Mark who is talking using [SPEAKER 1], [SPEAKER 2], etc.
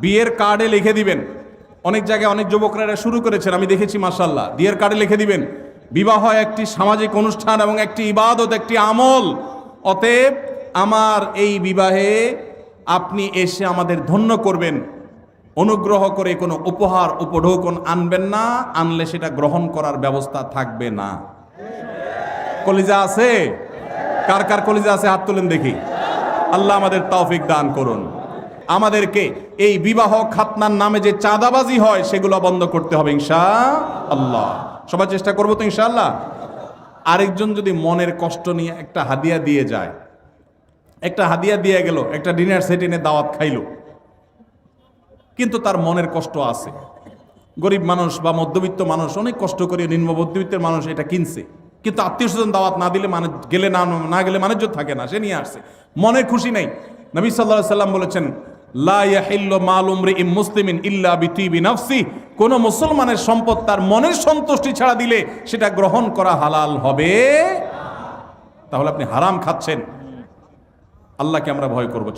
[SPEAKER 1] বিয়ের কার্ডে লিখে দিবেন। অনেক জায়গায় অনেক যুবকরা এটা শুরু করেছেন, আমি দেখেছি মাসাল্লাহ বিয়ের কার্ডে লিখে দিবেন, বিবাহ একটি সামাজিক অনুষ্ঠান এবং একটি ইবাদত, একটি আমল। অতএব আমার এই বিবাহে আপনি এসে আমাদের ধন্য করবেন। অনুগ্রহ করে কোনো উপহার, উপঢৌকন আনবেন না, আনলে সেটা গ্রহণ করার ব্যবস্থা থাকবে না। কলিজা আছে? কার কার কলিজা আছে? হাত তুলেন দেখি। আল্লাহ আমাদের তৌফিক দান করুন। আমাদেরকে এই বিবাহ খাতনার নামে যে চাঁদাবাজি হয়, সেগুলো বন্ধ করতে হবে ইনশা আল্লাহ সবাই চেষ্টা করব তো, ইনশাআল্লাহ? আরেকজন যদি মনের কষ্ট নিয়ে একটা হাদিয়া দিয়ে যায়, একটা হাদিয়া দিয়ে গেল, একটা ডিনার সেট এনে দাওয়াত খাইলো, কিন্তু তার মনের কষ্ট আছে। গরিব মানুষ বা মধ্যবিত্ত মানুষ, অনেক কষ্ট করে নিম্ন মধ্যবিত্তের মানুষ এটা কিনছে, কিন্তু আত্মীয় স্বজন দাওয়াত না দিলে মানে গেলে না না গেলে মানুষ থাকে না, সে নিয়ে আসছে। মনে খুশি নেই। নবী সাল্লাহ সাল্লাম বলেছেন ইল্লা কোন মুসলমানের সম্পদ তার মনের সন্তুষ্টি ছাড়া দিলে সেটা গ্রহণ করা হালাল হবে। তাহলে আপনি হারাম খাচ্ছেন। আল্লাহকে আমরা ভয় করব।